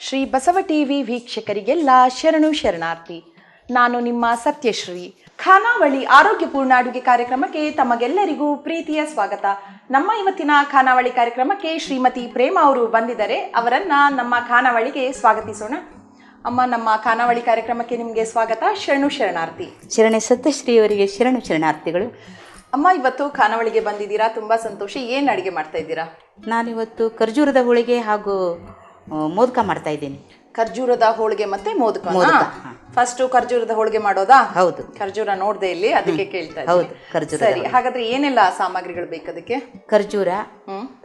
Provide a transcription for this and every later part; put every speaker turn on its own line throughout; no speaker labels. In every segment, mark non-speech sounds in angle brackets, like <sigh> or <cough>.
Shri Basava TV ವೀಕ್ಷಕರಿಗೆಲ್ಲ ಶರಣು ಶರಣಾರ್ಥಿ. ನಾನು ನಿಮ್ಮ ಸತ್ಯಶ್ರೀ. ಖಾನಾವಳಿ ಆರೋಗ್ಯಪೂರ್ಣ ಅಡುಗೆ ಕಾರ್ಯಕ್ರಮಕ್ಕೆ ತಮಗೆಲ್ಲರಿಗೂ ಪ್ರೀತಿಯ ಸ್ವಾಗತ. ನಮ್ಮ ಇವತ್ತಿನ ಖಾನಾವಳಿ ಕಾರ್ಯಕ್ರಮಕ್ಕೆ ಶ್ರೀಮತಿ ಪ್ರೇಮ ಅವರು ಬಂದಿದ್ದಾರೆ. ಅವರನ್ನ ನಮ್ಮ ಖಾನಾವಳಿಗೆ ಸ್ವಾಗತಿಸೋಣ. ಅಮ್ಮ ನಮ್ಮ ಖಾನಾವಳಿ ಕಾರ್ಯಕ್ರಮಕ್ಕೆ ನಿಮಗೆ ಸ್ವಾಗತ. ಶರಣು ಶರಣಾರ್ಥಿ.
ಶರಣೆ ಸತ್ಯಶ್ರೀ ಅವರಿಗೆ ಶರಣು ಶರಣಾರ್ಥಿಗಳು.
ಅಮ್ಮ ಇವತ್ತು ಖಾನಾವಳಿಗೆ ಬಂದಿದ್ದೀರಾ? ತುಂಬಾ ಸಂತೋಷ. ಏನು ಅಡಿಗೆ ಮಾಡ್ತಾ ಇದ್ದೀರಾ?
ನಾನಿವತ್ತು ಖರ್ಜೂರದ ಹೋಳಿಗೆ ಹಾಗೂ ಮೋದಕ ಮಾಡ್ತಾ ಇದ್ದೀನಿ.
ಖರ್ಜೂರದ ಹೋಳಿಗೆ ಮತ್ತೆ ಮೋದಕ. ಫಸ್ಟ್ ಖರ್ಜೂರದ ಹೋಳಿಗೆ ಮಾಡೋದಾ?
ಹೌದು.
ಖರ್ಜೂರ ನೋಡ್ದೆ ಇಲ್ಲಿ ಅದಕ್ಕೆ ಕೇಳ್ತಾ
ಹೌದು, ಖರ್ಜೂರ
ಸರಿ ಹಾಗಾದ್ರೆ ಏನೆಲ್ಲ ಸಾಮಗ್ರಿಗಳು ಬೇಕು ಅದಕ್ಕೆ?
ಖರ್ಜೂರ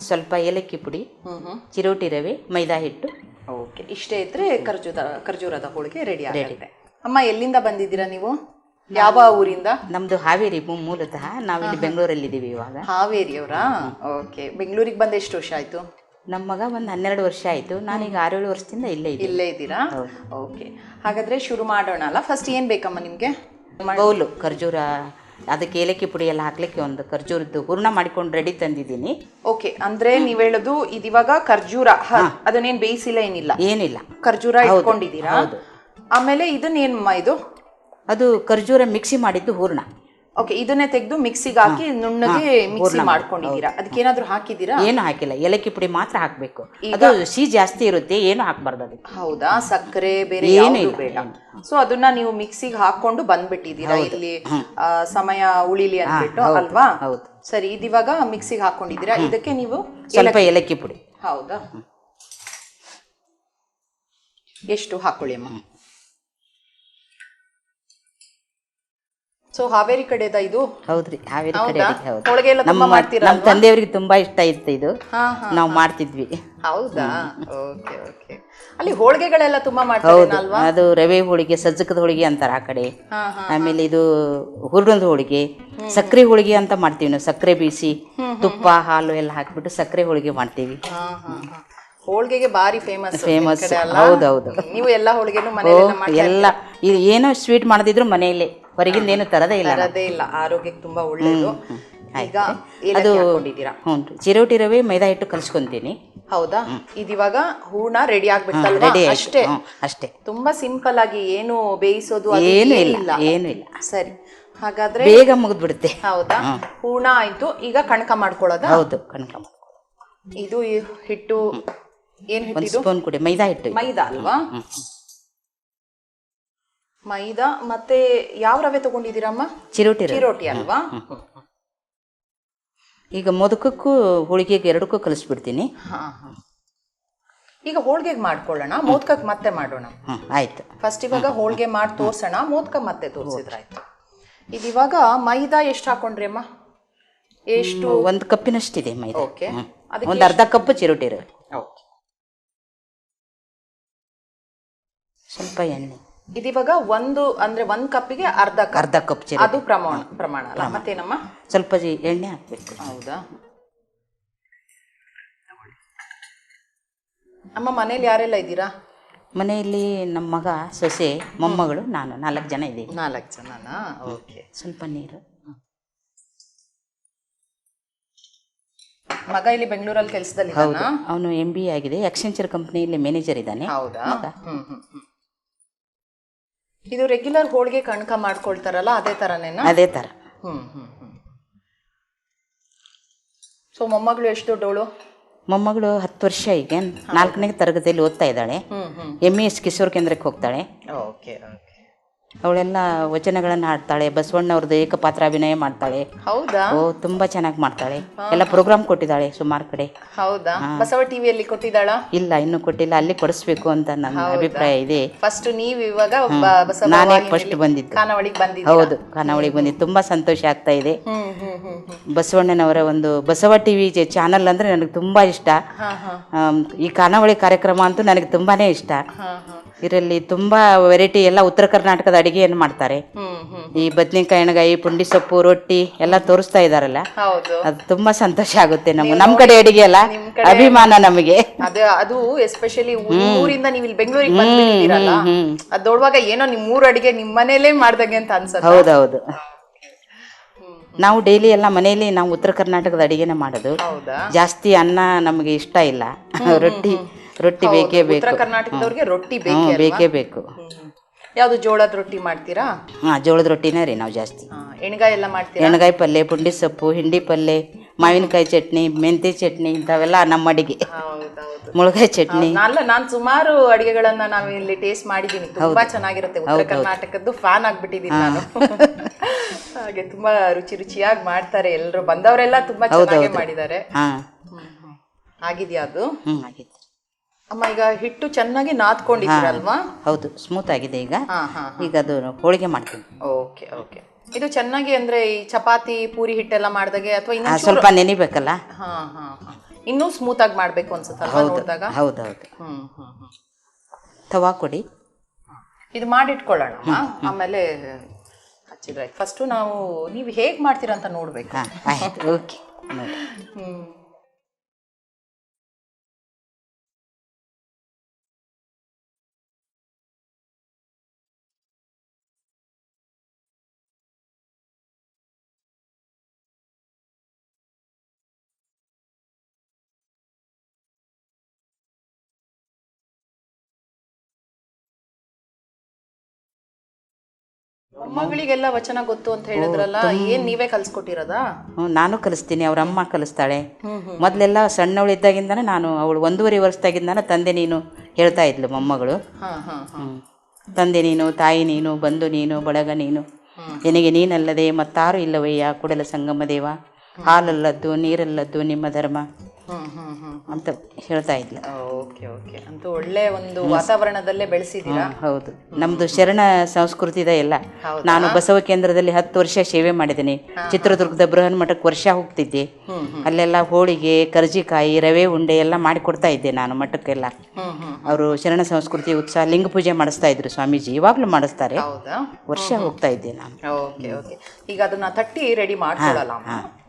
ಸ್ವಲ್ಪ ಏಲಕ್ಕಿ ಪುಡಿ ಚಿರೋಟಿ ರವೆ ಮೈದಾ ಹಿಟ್ಟು.
ಓಕೆ ಇಷ್ಟೇ ಇದ್ರೆ ಖರ್ಜೂರ ಖರ್ಜೂರದ ಹೋಳಿಗೆ ರೆಡಿ ಆಗುತ್ತೆ. ಅಮ್ಮ ಎಲ್ಲಿಂದ ಬಂದಿದ್ದೀರಾ ನೀವು? ಯಾವ ಊರಿಂದ?
ನಮ್ದು ಹಾವೇರಿ ಮೂಲತಃ. ನಾವಿಲ್ಲಿ ಬೆಂಗಳೂರಲ್ಲಿ ಇದ್ದೀವಿ ಇವಾಗ.
ಹಾವೇರಿ ಅವರಾ ಓಕೆ ಬೆಂಗಳೂರಿಗೆ ಬಂದ ಎಷ್ಟು ವರ್ಷ ಆಯ್ತು?
ನಮ್ಮ ಮಗ ಒಂದು ಹನ್ನೆರಡು ವರ್ಷ ಆಯಿತು. ನಾನೀಗ ಆರೇಳು ವರ್ಷದಿಂದ ಇಲ್ಲೇ ಇದ್ದೀನಿ.
ಇಲ್ಲೇ ಇದ್ದೀರಾ? ಓಕೆ ಹಾಗಾದ್ರೆ ಶುರು ಮಾಡೋಣ ಅಲ್ಲ ಫಸ್ಟ್ ಏನು ಬೇಕಮ್ಮ ನಿಮಗೆ?
ಬೌಲು ಖರ್ಜೂರ ಅದಕ್ಕೆ ಏಲಕ್ಕಿ ಪುಡಿ ಎಲ್ಲ ಹಾಕ್ಲಿಕ್ಕೆ ಒಂದು ಖರ್ಜೂರದ್ದು ಹೂರ್ಣ ಮಾಡಿಕೊಂಡು ರೆಡಿ ತಂದಿದ್ದೀನಿ.
ಓಕೆ ಅಂದ್ರೆ ನೀವ್ ಹೇಳೋದು ಇದಿವಾಗ ಖರ್ಜೂರ ಅದನ್ನೇನು ಬೇಯಿಸಿಲ್ಲ ಏನಿಲ್ಲ?
ಏನಿಲ್ಲ.
ಖರ್ಜೂರ ಇಟ್ಕೊಂಡಿದ್ದೀರಾ. ಆಮೇಲೆ ಇದನ್ನೇನಮ್ಮ ಇದು?
ಅದು ಖರ್ಜೂರ ಮಿಕ್ಸಿ ಮಾಡಿದ್ದು ಹೂರ್ಣ.
ಓಕೆ ಇದನ್ನೇ ತೆಗೆದು ಮಿಕ್ಸಿಗೆ ಹಾಕಿ ನುಣ್ಣಗೆ ಮಿಕ್ಸಿ ಮಾಡ್ಕೊಂಡಿದ್ದೀರಾ? ಅದಕ್ಕೆ ಏನಾದರೂ ಹಾಕಿದ್ದೀರಾ?
ಏನು ಹಾಕಿಲ್ಲ. ಏಲಕ್ಕಿ ಪುಡಿ ಮಾತ್ರ ಹಾಕಬೇಕು. ಅದು ಸಿಹಿ ಜಾಸ್ತಿ ಇರುತ್ತೆ ಏನು ಹಾಕಬಾರ್ದು ಅದಕ್ಕೆ.
ಹೌದಾ? ಸಕ್ಕರೆ ಬೇರೆ
ಏನು
ಬೇಡ. ಸೊ ಅದನ್ನ ನೀವು ಮಿಕ್ಸಿಗೆ ಹಾಕೊಂಡು ಬಂದ್ಬಿಟ್ಟಿದ್ದೀರಾ ಇಲ್ಲಿ? ಸಮಯ ಉಳಿಲಿ ಅಂದ್ಬಿಟ್ಟು ಅಲ್ವಾ?
ಹೌದು.
ಸರಿ ಇದಿವಾಗ ಮಿಕ್ಸಿಗೆ ಹಾಕೊಂಡಿದ್ದೀರಾ ಇದಕ್ಕೆ ನೀವು
ಸ್ವಲ್ಪ ಏಲಕ್ಕಿ ಪುಡಿ.
ಹೌದಾ? ಎಷ್ಟು ಹಾಕೊಳ್ಳಿ ಅಮ್ಮ? ಸೊ ಹಾವೇರಿ ಕಡೆದ ಇದು?
ಹೌದ್ರಿ ಹಾವೇರಿ ಕಡೆ
ಹೌದಾ?
ಅಡಿಗೆ ಹೌದು
ಹೋಳಿಗೆ ಎಲ್ಲ ತುಂಬಾ
ನಮ್ಮ
ಮಾಡ್ತೀರಾ
ನಮ್ಮ ತಂದೆಯವ್ರಿಗೆ ತುಂಬಾ ಇಷ್ಟ ಇತ್ತು ಇದು.
ಹಾ ಹಾ
ನಾವು ಮಾಡ್ತಿದ್ವಿ.
ಹೌದಾ? Okay okay. ಅಲ್ಲಿ ಹೋಳಿಗೆಗಳೆಲ್ಲ ತುಂಬಾ
ಹೌದು ಅದು ರವೆ ಹೋಳಿಗೆ ಸಜ್ಜಕದ ಹೋಳಿಗೆ ಅಂತಾರೆ ಆ ಕಡೆ.
ಹಾ ಹಾ
ಆಮೇಲೆ ಇದು ಹುರುಳದ ಹೋಳಿಗೆ ಸಕ್ಕರೆ ಹೋಳಿಗೆ ಅಂತ ಮಾಡ್ತೀವಿ ನಾವು ಸಕ್ಕರೆ ಬೀಸಿ ತುಪ್ಪ ಹಾಲು ಎಲ್ಲ ಹಾಕಿಬಿಟ್ಟು ಸಕ್ಕರೆ ಹೋಳಿಗೆ ಮಾಡ್ತೀವಿ.
ಹಾ ಹಾ ಹಾ. ಹೋಳಿಗೆಗೆ ಬಾರಿ ಫೇಮಸ್
ಫೇಮಸ್ ಹೌದೌದು.
ನೀವು ಎಲ್ಲ ಹೋಳಿಗೆನು ಮನೆಯಲ್ಲೆಲ್ಲ ಮಾಡ್ತೀರಾ
ಎಲ್ಲ ಇದು ಏನೋ ಸ್ವೀಟ್ ಮಾಡದಿದ್ರು ಮನೆಯಲ್ಲೇ. ಹೊರಗಿಂದ ಏನು ತರದೇ ಇಲ್ಲ
ತರದೇ ಇಲ್ಲ. ಆರೋಗ್ಯಕ್ಕೆ ತುಂಬಾ ಒಳ್ಳೇದು. ಈಗ ಅದು
ಹ್ಞೂ ಚಿರೋಟಿ ರವೆ ಮೈದಾ ಹಿಟ್ಟು ಕಲಿಸ್ಕೊಂತೀನಿ.
ಹೌದಾ? ಇದಿವಾಗ ಹೂರ್ಣ ರೆಡಿ ಆಗ್ಬಿಡ್ತಲ್ವಾ?
ರೆಡಿ
ಅಷ್ಟೇ.
ಅಷ್ಟೇ.
ತುಂಬಾ ಸಿಂಪಲ್ ಆಗಿ ಏನು ಬೇಯಿಸೋದು
ಏನು ಇಲ್ಲ ಏನು ಇಲ್ಲ.
ಸರಿ. ಹಾಗಾದ್ರೆ
ಬೇಗ ಮುಗಿದ್ಬಿಡುತ್ತೆ.
ಹೌದಾ? ಹೂರ್ಣ ಆಯ್ತು. ಈಗ ಕಣಕ ಮಾಡ್ಕೊಳ್ಳೋದಾ?
ಹೌದು ಕಣಕ
ಇದು ಹಿಟ್ಟು ಏನು ಹಿಟ್ಟು
ಸ್ಪೂನ್ ಕುಡಿ. ಮೈದಾ ಹಿಟ್ಟು.
ಮೈದಾ ಅಲ್ವಾ? ಮೈದಾ ಮತ್ತೆ ಯಾವ ರವೆ ತಗೊಂಡಿದ್ದೀರಮ್ಮ
ಚಿರೋಟಿ ರವೆ.
ಚಿರೋಟಿ ಅಲ್ವಾ?
ಈಗ ಮೊದಕಕ್ಕೂ ಹೋಳಿಗೆಗೆ ಎರಡಕ್ಕೂ ಕಲಿಸ್ಬಿಡ್ತೀನಿ.
ಹಾ ಹಾ. ಈಗ ಹೋಳ್ಗೆಗೆ ಮಾಡ್ಕೊಳ್ಳೋಣ ಮೋದ್ಕಕ್ಕೆ ಮತ್ತೆ ಮಾಡೋಣ.
ಹ್ಞೂ ಆಯ್ತು.
ಫಸ್ಟ್ ಇವಾಗ ಹೋಳ್ಗೆ ಮಾಡಿ ತೋರ್ಸೋಣ ಮೋದ್ಕ ಮತ್ತೆ ತೋರಿಸಿದ್ರಾಯ್ತು ಇದು ಇವಾಗ ಮೈದಾ ಎಷ್ಟು ಹಾಕೊಂಡ್ರಿ ಅಮ್ಮ? ಎಷ್ಟು?
ಒಂದು ಕಪ್ಪಿನಷ್ಟಿದೆ ಮೈದಾ.
ಓಕೆ.
ಹ್ಮ್.
ಅದಕ್ಕೆ
ಒಂದು ಅರ್ಧ ಕಪ್ ಚಿರೋಟಿ ರವೆ. ಸ್ವಲ್ಪ ಎಣ್ಣೆ.
ಇದಿವಾಗ ಒಂದು ಅಂದ್ರೆ ಒಂದ್ ಕಪ್ಗೆ ಅರ್ಧ ಕಪ್.
ಅರ್ಧ ಕಪ್ ಚಿರೋಟಿ
ಅದು ಪ್ರಮಾಣ ಪ್ರಮಾಣ ಅಲ್ಲ ಮತ್ತೇನಮ್ಮ?
ಸ್ವಲ್ಪ ಜಿ- ಎಣ್ಣೆ ಹಾಕ್ಬೇಕು.
ಹೌದಾ? ಅಮ್ಮ ಮನೇಲಿ ಯಾರೆಲ್ಲ ಇದ್ದೀರಾ?
ಮನೆಯಲ್ಲಿ ನಮ್ಮ ಮಗ ಸೊಸೆ ಮೊಮ್ಮಗಳು ನಾನು ನಾಲ್ಕು ಜನ ಇದ್ದೀವಿ.
ನಾಲ್ಕು ಜನನಾ? ಓಕೆ.
ಸ್ವಲ್ಪ ನೀರು.
ಮಗ ಇಲ್ಲಿ ಬೆಂಗಳೂರಲ್ಲಿ ಕೆಲಸದಲ್ಲಿ
ಹೌದು. ಅವನು ಎಂ ಬಿ ಆಗಿದೆ. ಎಕ್ಸೆಂಚರ್ ಕಂಪ್ನಿಯಲ್ಲಿ ಮ್ಯಾನೇಜರ್ ಇದ್ದಾನೆ.
ಹೌದಾ? ಹ್ಮ್ ಹ್ಮ್ ಹ್ಮ್. ಇದು ರೆಗ್ಯುಲರ್ ಹೋಳಿಗೆ ಕಣ್ಕ ಮಾಡ್ಕೊಳ್ತಾರಲ್ಲ ಅದೇ ತರನೇನಾ?
ಅದೇ ಥರ
ಹ್ಮ್ ಸೊ ಮೊಮ್ಮಗಳು ಎಷ್ಟು ದೊಡ್ಡವಳು?
ಮೊಮ್ಮಗಳು ಹತ್ತು ವರ್ಷ ಈಗ ನಾಲ್ಕನೇ ತರಗತಿಯಲ್ಲಿ ಓದ್ತಾ ಇದ್ದಾಳೆ. ಎಂ ಎಸ್ ಕಿಶೋರ್ ಕೇಂದ್ರಕ್ಕೆ ಹೋಗ್ತಾಳೆ.
ಓಕೆ.
ಅವಳೆಲ್ಲ ವಚನಗಳನ್ನು ಹಾಡ್ತಾಳೆ ಬಸವಣ್ಣವ್ರದ್ದು ಏಕಪಾತ್ರಾಭಿನಯ ಮಾಡ್ತಾಳೆ.
ಹೌದಾ?
ಓ ತುಂಬಾ ಚೆನ್ನಾಗಿ ಮಾಡ್ತಾಳೆ. ಎಲ್ಲ ಪ್ರೋಗ್ರಾಮ್ ಕೊಟ್ಟಿದ್ದಾಳೆ ಸುಮಾರು ಕಡೆ.
ಹೌದಾ? ಬಸವ ಟಿವಿಯಲ್ಲಿ ಕೊಟ್ಟಿದ್ದಾಳ?
ಇಲ್ಲ ಇನ್ನು ಕೊಟ್ಟಿಲ್ಲ. ಅಲ್ಲಿ ಕೊಡಿಸ್ಬೇಕು ಅಂತ ನನ್ನ ಅಭಿಪ್ರಾಯ ಇದೆ.
ಫಸ್ಟ್ ನೀವು ಇವಾಗ
ನಾನೇ ಫಸ್ಟ್ ಬಂದಿದ್ದು.
ಖಾನಾವಳಿಗೆ
ಹೌದು ಖಾನಾವಳಿಗೆ ಬಂದಿದ್ದು. ತುಂಬಾ ಸಂತೋಷ ಆಗ್ತಾ ಇದೆ. ಬಸವಣ್ಣನವರ ಒಂದು ಬಸವ ಟಿವಿ ಚಾನಲ್ ಅಂದ್ರೆ ನನಗೆ ತುಂಬಾ ಇಷ್ಟ. ಈ ಖಾನಾವಳಿ ಕಾರ್ಯಕ್ರಮ ಅಂತೂ ನನಗೆ ತುಂಬಾನೇ ಇಷ್ಟ. ಇದರಲ್ಲಿ ತುಂಬಾ ವೆರೈಟಿ ಎಲ್ಲ ಉತ್ತರ ಕರ್ನಾಟಕದ ಅಡಿಗೆಯನ್ನು ಮಾಡ್ತಾರೆ. ಈ ಬದ್ನೆಕಾಯಿ ಎಣ್ಗಾಯಿ ಪುಂಡಿ ಸೊಪ್ಪು ರೊಟ್ಟಿ ಎಲ್ಲ ತೋರಿಸ್ತಾ ಇದಾರಲ್ಲ?
ಹೌದು.
ಅದು ತುಂಬಾ ಸಂತೋಷ ಆಗುತ್ತೆ ನಮ್ಗೆ ನಮ್ ಕಡೆ ಅಡಿಗೆ ಅಲ್ಲ ಅಭಿಮಾನ ನಮಗೆ.
ಅದೇ ಅದು ಎಸ್ಪೆಷಲಿ ಊರಿಂದ ನೀವು ಇಲ್ಲಿ ಬೆಂಗಳೂರಿಗೆ ಬಂದ್ಬಿಟ್ಟಿದ್ದೀರಲ್ಲ ಅದ್ ನೋಡುವಾಗ ಏನೋ ನಿಮ್ ಊರ ಅಡಿಗೆ ನಿಮ್ ಮನೇಲೇ ಮಾಡ್ದಂಗೆ ಅಂತ ಅನ್ಸುತ್ತೆ?
ಹೌದೌದು. ನಾವು ಡೈಲಿ ಎಲ್ಲ ಮನೆಯಲ್ಲಿ ನಾವು ಉತ್ತರ ಕರ್ನಾಟಕದ ಅಡಿಗೆನೆ ಮಾಡೋದು. ಜಾಸ್ತಿ ಅನ್ನ ನಮಗೆ ಇಷ್ಟ ಇಲ್ಲ. ರೊಟ್ಟಿ ರೊಟ್ಟಿ ಬೇಕೇ
ಉತ್ತರ
ಬೇಕು.
ಕರ್ನಾಟಕದವ್ರಿಗೆ ರೊಟ್ಟಿ
ಹ್ಞೂ
ಬೇಕೇ
ಬೇಕೇ. ಬೇಕು
ಯಾವುದು ಜೋಳದ ರೊಟ್ಟಿ ಮಾಡ್ತೀರಾ?
ಹಾಂ ಜೋಳದ ರೊಟ್ಟಿನೇ ರೀ ನಾವು ಜಾಸ್ತಿ.
ಎಣ್ಗಾಯಿ ಎಲ್ಲ ಮಾಡ್ತೀರಾ?
ಎಣ್ಗಾಯಿ ಪಲ್ಯ ಪುಂಡಿ ಸೊಪ್ಪು ಹಿಂಡಿ ಪಲ್ಯ ಮಾವಿನಕಾಯಿ ಚಟ್ನಿ ಮೆಂತಿ ಚಟ್ನಿ ಇಂಥವೆಲ್ಲ ನಮ್ಮ ಅಡಿಗೆ.
ಹೌದೌದು.
ಮುಳುಗಾಯಿ ಚಟ್ನಿ.
ಅಲ್ಲ ನಾನು ಸುಮಾರು ಅಡಿಗೆಗಳನ್ನ ನಾವು ಇಲ್ಲಿ ಟೇಸ್ಟ್ ಮಾಡಿದೀನಿ ತುಂಬಾ ಚೆನ್ನಾಗಿರುತ್ತೆ ಉತ್ತರ ಕರ್ನಾಟಕದ್ದು ಫ್ಯಾನ್ ಆಗ್ಬಿಟ್ಟಿದೀನಿ ನಾನು. <laughs> ಹಾಗೆ ತುಂಬಾ ರುಚಿ ರುಚಿಯಾಗಿ ಮಾಡ್ತಾರೆ ಎಲ್ಲರೂ. ಬಂದವರೆಲ್ಲ ತುಂಬಾ ಚೆನ್ನಾಗಿ ಮಾಡಿದ್ದಾರೆ.
ಹಾಂ.
ಆಗಿದ್ಯಾ ಅದು?
ಹ್ಞೂ ಆಗಿತ್ತು.
ಅಮ್ಮ ಈಗ ಹಿಟ್ಟು ಚೆನ್ನಾಗಿ ನಾದ್ಕೊಂಡಿದ್ದೀರಲ್ವಾ?
ಹೌದು ಸ್ಮೂತ್ ಆಗಿದೆ ಈಗ. ಈಗ ಅದು ಹೋಳಿಗೆ ಮಾಡ್ತೀನಿ.
Okay okay. ಇದು ಚೆನ್ನಾಗಿ ಅಂದ್ರೆ ಈ ಚಪಾತಿ ಪೂರಿ ಹಿಟ್ಟೆಲ್ಲ ಮಾಡ್ದಾಗೆ ಅಥವಾ ಇನ್ನೂ
ಸ್ವಲ್ಪ ನೆನಿಬೇಕಲ್ಲ?
ಹಾ ಹಾ ಇನ್ನೂ ಸ್ಮೂತ್ ಆಗಿ ಮಾಡ್ಬೇಕು ಅನ್ಸುತ್ತಲ್ಲ ನೋಡಿದಾಗ?
ಹೌದು ಹೌದು. ತವಾ ಕೊಡಿ.
ಇದು ಮಾಡಿಟ್ಕೊಳ್ಳೋಣ ಆಮೇಲೆ ಹಚ್ಚಿದ್ರೆ ಫಸ್ಟು ನಾವು ನೀವು ಹೇಗೆ ಮಾಡ್ತೀರಾ ಅಂತ ನೋಡ್ಬೇಕು.
ಓಕೆ. ನೋಡಿ
ಮೊಮ್ಮಗಳಿಗೆಲ್ಲ ವಚನ ಗೊತ್ತು ಅಂತ ಹೇಳಿದ್ರಲ್ಲ ಏನ್ ನೀವೇ ಕಲ್ಸ್ಕೊಟ್ಟಿರೋದಾ?
ಹ್ಞೂ ನಾನು ಕಲಿಸ್ತೀನಿ ಅವ್ರ ಅಮ್ಮ ಕಲಿಸ್ತಾಳೆ. ಮೊದಲೆಲ್ಲ ಸಣ್ಣವಳಿದ್ದಾಗಿಂದನೇ ನಾನು ಅವಳು ಒಂದೂವರೆ ವರ್ಷದಾಗಿಂದ ತಂದೆ ನೀನು ಹೇಳ್ತಾ ಇದ್ಲು ಮೊಮ್ಮಗಳು. ತಂದೆ ನೀನು ತಾಯಿ ನೀನು ಬಂಧು ನೀನು ಬಳಗ ನೀನು. ನಿನಗೆ ನೀನಲ್ಲದೆ ಮತ್ತಾರು ಇಲ್ಲವಯ್ಯ ಕುಡಲ ಸಂಗಮ ದೇವ. ಹಾಲಲ್ಲದ್ದು ನೀರಲ್ಲದ್ದು ನಿಮ್ಮ ಧರ್ಮ.
ಹ್ಮ್ ಹ್ಮ್ ಹ್ಮ್
ಅಂತ ಹೇಳ್ತಾ ಇದ್ಲು.
Okay okay. ಅಂತೂ ಒಳ್ಳೆ ಒಂದು ವಾತಾವರಣದಲ್ಲೇ ಬೆಳೆಸಿದ್ದೀರಾ?
ಹೌದು. ನಮ್ದು ಶರಣ ಸಂಸ್ಕೃತಿ ಇದೆ ಎಲ್ಲ. ನಾನು ಬಸವ ಕೇಂದ್ರದಲ್ಲಿ ಹತ್ತು ವರ್ಷ ಸೇವೆ ಮಾಡಿದ್ದೀನಿ. ಚಿತ್ರದುರ್ಗದ ಬೃಹನ್ ಮಠಕ್ಕೆ ವರ್ಷ ಹೋಗ್ತಿದ್ದೆ. ಅಲ್ಲೆಲ್ಲ ಹೋಳಿಗೆ ಕರ್ಜಿಕಾಯಿ ರವೆ ಉಂಡೆ ಎಲ್ಲ ಮಾಡಿಕೊಡ್ತಾ ಇದ್ದೆ ನಾನು ಮಠಕ್ಕೆಲ್ಲ. ಅವರು ಶರಣ ಸಂಸ್ಕೃತಿ ಉತ್ಸಾಹ ಲಿಂಗ ಪೂಜೆ ಮಾಡಿಸ್ತಾ ಇದ್ರು ಸ್ವಾಮೀಜಿ. ಇವಾಗ್ಲೂ ಮಾಡಿಸ್ತಾರೆ. ವರ್ಷ ಹೋಗ್ತಾ ಇದ್ದೆ ನಾನು.
Okay okay. ಈಗ ಅದನ್ನ ತಟ್ಟಿ ರೆಡಿ ಮಾಡ್ಕೊಳ್ಳಲ್ಲ?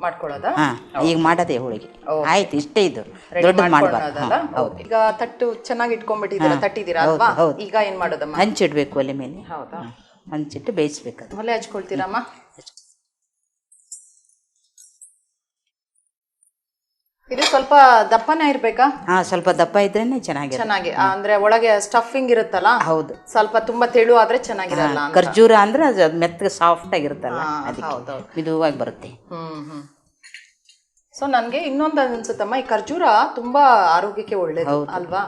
ಮಾಡ್ಕೊಳ್ಳೋದಾ?
ಹಾ ಈಗ ಮಾಡೋದೇ ಹೋಳಿಗೆ. ಆಯ್ತು ಇಷ್ಟೇ ಇದು. ದೊಡ್ಡದು ಮಾಡಬಾರ್ದು.
ಈಗ ತಟ್ಟು ಚೆನ್ನಾಗಿ ಇಟ್ಕೊಂಡ್ಬಿಟ್ಟಿದ್ದೀರಾ? ತಟ್ಟಿದ್ದೀರಾ ಅಲ್ವಾ? ಈಗ ಏನ್ ಮಾಡೋದಮ್ಮ?
ಹಂಚಿಡ್ಬೇಕು ಒಲೆ ಮೇಲೆ.
ಹೌದಾ?
ಹಂಚಿಟ್ಟು ಬೇಯಿಸ್ಬೇಕು ಅದು.
ಒಲೆ ಹಚ್ಕೊಳ್ತೀರಮ್ಮ? ಇದು ಸ್ವಲ್ಪ ದಪ್ಪನೇ ಇರ್ಬೇಕಾ?
ಹಾ ಸ್ವಲ್ಪ ದಪ್ಪ ಇದ್ರೇನೆ ಚೆನ್ನಾಗಿರುತ್ತೆ.
ಚೆನ್ನಾಗಿ ಆ, ಅಂದ್ರೆ ಒಳಗೆ ಸ್ಟಫಿಂಗ್ ಇರುತ್ತಲ್ಲ?
ಹೌದು.
ಸ್ವಲ್ಪ ತುಂಬಾ ತೆಳು ಆದ್ರೆ ಚೆನ್ನಾಗಿರಲ್ಲ ಅಂತ.
ಖರ್ಜೂರ ಅಂದ್ರೆ ಅದು ಮೆತ್ತಗೆ ಸಾಫ್ಟ್ ಆಗಿರುತ್ತಲ್ಲ
ಹಾ,
ಅದಕ್ಕೆ.
ಹೌದೌದು.
ಮಿದುವಾಗಿ ಬರುತ್ತೆ.
ಹ್ಮ್ ಹ್ಮ್. ಸೊ ನನ್ಗೆ ಇನ್ನೊಂದು ಅನ್ಸುತ್ತಮ್ಮ ಈ ಖರ್ಜೂರ ತುಂಬಾ ಆರೋಗ್ಯಕ್ಕೆ ಒಳ್ಳೇದು ಅಲ್ವಾ?